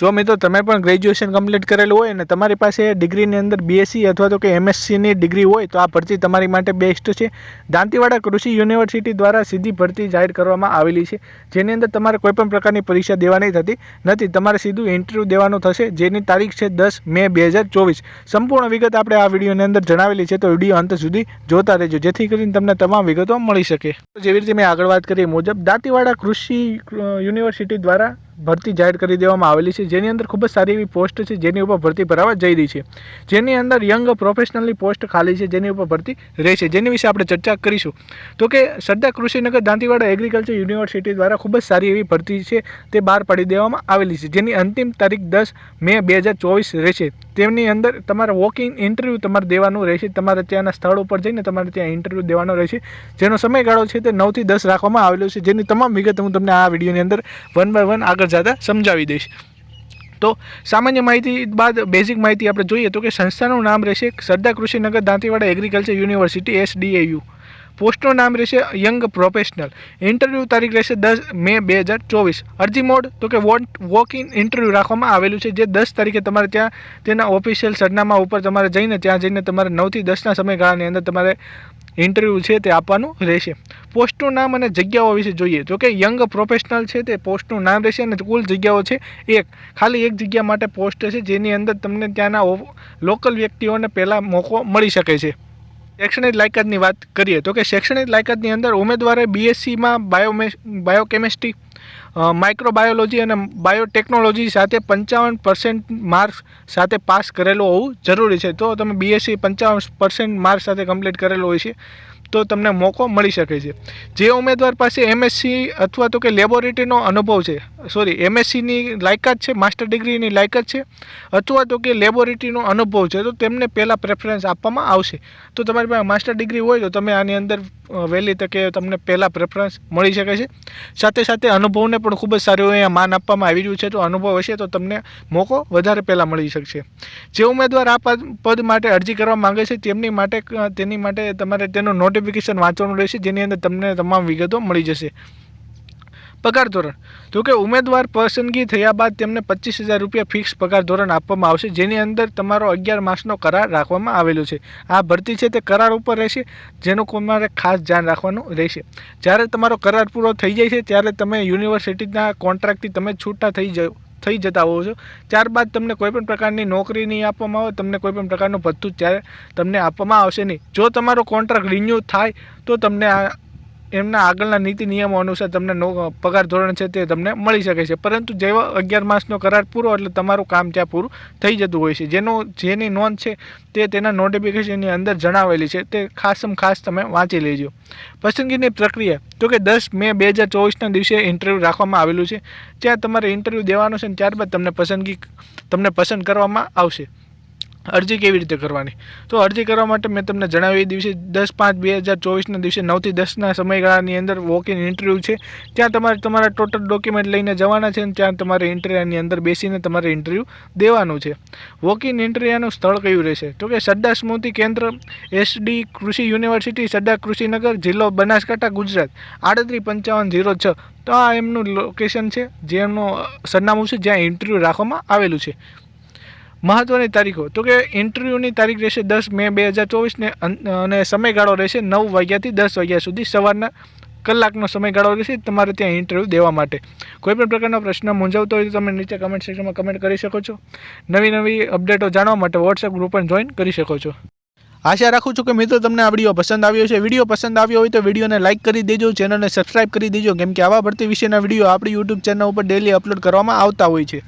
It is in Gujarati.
જો મિત્રો, તમે પણ ગ્રેજ્યુએશન કમ્પ્લીટ કરેલું હોય અને તમારી પાસે ડિગ્રીની અંદર બીએસસી અથવા તો કે એમએસસીની ડિગ્રી હોય, તો આ ભરતી તમારી માટે બેસ્ટ છે. દાંતીવાડા કૃષિ યુનિવર્સિટી દ્વારા સીધી ભરતી જાહેર કરવામાં આવેલી છે. જેની અંદર તમારે કોઈપણ પ્રકારની પરીક્ષા દેવાની થતી નથી. તમારે સીધું ઇન્ટરવ્યૂ દેવાનું થશે, જેની તારીખ છે દસ મે બે સંપૂર્ણ વિગત આપણે આ વિડીયોની અંદર જણાવેલી છે, તો વીડિયો અંત સુધી જોતા રહેજો, જેથી કરીને તમને તમામ વિગતો મળી શકે. જેવી રીતે મેં આગળ વાત કરી મુજબ, દાંતીવાડા કૃષિ યુનિવર્સિટી દ્વારા ભરતી જાહેર કરી દેવામાં આવેલી છે. જેની અંદર ખૂબ જ સારી એવી પોસ્ટ છે, જેની ઉપર ભરતી ભરાવા જઈ રહી છે. જેની અંદર યંગ પ્રોફેશનલની પોસ્ટ ખાલી છે, જેની ઉપર ભરતી રહેશે જેની વિશે આપણે ચર્ચા કરીશું. તો કે સરદાર કૃષિનગર દાંતીવાડા એગ્રીકલ્ચર યુનિવર્સિટી દ્વારા ખૂબ જ સારી એવી ભરતી છે, તે બહાર પાડી દેવામાં આવેલી છે. જેની અંતિમ તારીખ દસ મે બે હજાર ચોવીસ રહેશે. તેમની અંદર તમારે વોકિંગ ઇન્ટરવ્યૂ તમારે દેવાનું રહેશે. તમારે ત્યાંના સ્થળ ઉપર જઈને તમારે ત્યાં ઇન્ટરવ્યૂ દેવાનો રહેશે. જેનો સમયગાળો છે તે નવથી દસ રાખવામાં આવેલો છે. જેની તમામ વિગત હું તમને આ વિડીયોની અંદર વન બાય વન આગળ જતાં સમજાવી દઈશ. તો સામાન્ય માહિતી બાદ બેઝિક માહિતી આપણે જોઈએ તો કે સંસ્થાનું નામ રહેશે Sardar Krushinagar Dantiwada agriculture university SDAU પોસ્ટનું નામ રહેશે યંગ પ્રોફેશનલ. ઇન્ટરવ્યૂ તારીખ રહેશે દસ મે બે હજાર ચોવીસ. અરજી મોડ, તો કે વોટ વોક ઇન ઇન્ટરવ્યૂ રાખવામાં આવેલું છે, જે દસ તારીખે તમારે ત્યાં, તેના ઓફિશિયલ સરનામા ઉપર તમારે જઈને, ત્યાં જઈને તમારે નવથી દસના સમયગાળાની અંદર તમારે ઇન્ટરવ્યૂ છે તે આપવાનું રહેશે. પોસ્ટનું નામ અને જગ્યાઓ વિશે જોઈએ. તો કે યંગ પ્રોફેશનલ છે તે પોસ્ટનું નામ રહેશે અને કુલ જગ્યાઓ છે એક. ખાલી એક જગ્યા માટે પોસ્ટ છે જેની અંદર તમને ત્યાંના લોકલ વ્યક્તિઓને પહેલાં મોકો મળી શકે છે. શૈક્ષણિક લાયકાતની વાત કરીએ તો કે શૈક્ષણિક લાયકાતની અંદર ઉમેદવારે બીએસસીમાં બાયોમે બાયોકેમિસ્ટ્રી માઇક્રોબાયોલોજી અને બાયોટેકનોલોજી સાથે પંચાવન પર્સન્ટ માર્ક્સ સાથે પાસ કરેલું હોવું જરૂરી છે. તો તમે બીએસસી પંચાવન પર્સન્ટ માર્ક્સ સાથે કમ્પ્લીટ કરેલો હોય છે. તો તમને મોકો મળી શકે છે. જે ઉમેદવાર પાસે એમએસસી અથવા તો કે લેબોરેટરીનો અનુભવ છે સોરી એમએસસીની લાયકાત છે માસ્ટર ડિગ્રીની લાયકાત છે, અથવા તો કે લેબોરેટરીનો અનુભવ છે, તો તેમને પહેલાં પ્રેફરન્સ આપવામાં આવશે. તો તમારી પાસે માસ્ટર ડિગ્રી હોય તો તમે આની અંદર વહેલી તકે તમને પહેલાં પ્રેફરન્સ મળી શકે છે. સાથે સાથે અનુભવને પણ ખૂબ જ સારું અહીંયા માન આપવામાં આવી રહ્યું છે, તો અનુભવ હશે તો તમને મોકો વધારે પહેલાં મળી શકશે. જે ઉમેદવાર આ પદ માટે અરજી કરવા માંગે છે, તેમની માટે, તેની માટે તમારે તેનો નોટિફિકેશન વાંચવાનું રહેશે, જેની અંદર તમને તમામ વિગતો મળી જશે. પગાર ધોરણ. તો કે ઉમેદવાર પસંદગી થયા બાદ તેમને પચીસ હજાર રૂપિયા ફિક્સ પગાર ધોરણ આપવામાં આવશે, જેની અંદર તમારો અગિયાર માસનો કરાર રાખવામાં આવેલો છે. આ ભરતી છે તે કરાર ઉપર રહેશે, જેનું તમારે ખાસ ધ્યાન રાખવાનું રહેશે. જ્યારે તમારો કરાર પૂરો થઈ જાય છે, ત્યારે તમે યુનિવર્સિટીના કોન્ટ્રાક્ટથી તમે છૂટા થઈ જાઓ. થઈ જતા હોવ છો. ત્યારબાદ તમને કોઈપણ પ્રકારની નોકરી નહીં આપવામાં આવે, તમને કોઈપણ પ્રકારનું ભથ્થું ત્યારે તમને આપવામાં આવશે નહીં. જો તમારો કોન્ટ્રાક્ટ રિન્યૂ થાય, તો તમને આ એમના આગળના નીતિ નિયમો અનુસાર તમને પગાર ધોરણ છે તે તમને મળી શકે છે. પરંતુ જેવા અગિયાર માસનો કરાર પૂરો એટલે તમારું કામ ત્યાં પૂરું થઈ જતું હોય છે. જેનો જેની નોંધ છે તે તેના નોટિફિકેશનની અંદર જણાવેલી છે. તે ખાસમ ખાસ તમે વાંચી લેજો. પસંદગીની પ્રક્રિયા. તો કે દસ મે બે હજાર ચોવીસના દિવસે ઇન્ટરવ્યૂ રાખવામાં આવેલું છે. ત્યાં તમારે ઇન્ટરવ્યૂ દેવાનું છે ને ત્યારબાદ તમને પસંદગી તમને પસંદ કરવામાં આવશે. અરજી કેવી રીતે કરવાની? તો અરજી કરવા માટે મેં તમને જણાવ્યું એ દિવસે દસ પાંચ બે હજાર ચોવીસના દિવસે નવથી દસના સમયગાળાની અંદર વોક ઇન ઇન્ટરવ્યૂ છે. ત્યાં તમારે તમારા ટોટલ ડોક્યુમેન્ટ લઈને જવાના છે અને ત્યાં તમારે ઇન્ટરવ્યૂની અંદર બેસીને તમારે ઇન્ટરવ્યૂ દેવાનું છે. વોક ઇન ઇન્ટરવ્યૂનું સ્થળ કયું રહેશે? તો કે સરદાર સ્મૃતિ કેન્દ્ર એસડી કૃષિ યુનિવર્સિટી, સરદાર કૃષિનગર, જિલ્લો બનાસકાંઠા, ગુજરાત. આડત્રીસ પંચાવન ઝીરો છ. તો આ એમનું લોકેશન છે જે એમનું સરનામું છે, જ્યાં ઇન્ટરવ્યૂ રાખવામાં આવેલું છે. મહત્ત્વની તારીખો. તો કે ઇન્ટરવ્યૂની તારીખ રહેશે દસ મે બે હજાર ચોવીસને અને સમયગાળો રહેશે નવ વાગ્યાથી દસ વાગ્યા સુધી. સવારના કલાકનો સમયગાળો રહેશે તમારે ત્યાં ઇન્ટરવ્યૂ દેવા માટે. કોઈ પણ પ્રકારનો પ્રશ્ન મૂંઝવતો હોય તો તમે નીચે કમેન્ટ સેક્શનમાં કમેન્ટ કરી શકો છો. નવી નવી અપડેટો જાણવા માટે વોટ્સએપ ગ્રુપ પણ જોઈન કરી શકો છો. આશા રાખું છું કે મિત્રો તમને આ વીડિયો પસંદ આવ્યો છે વીડિયો પસંદ આવ્યો હોય તો વિડીયોને લાઇક કરી દેજો ચેનલને સબસ્ક્રાઇબ કરી દેજો, કેમ કે આવા ભરતી વિશેના વીડિયો આપણી યુટ્યુબ ચેનલ ઉપર ડેલી અપલોડ કરવામાં આવતા હોય છે.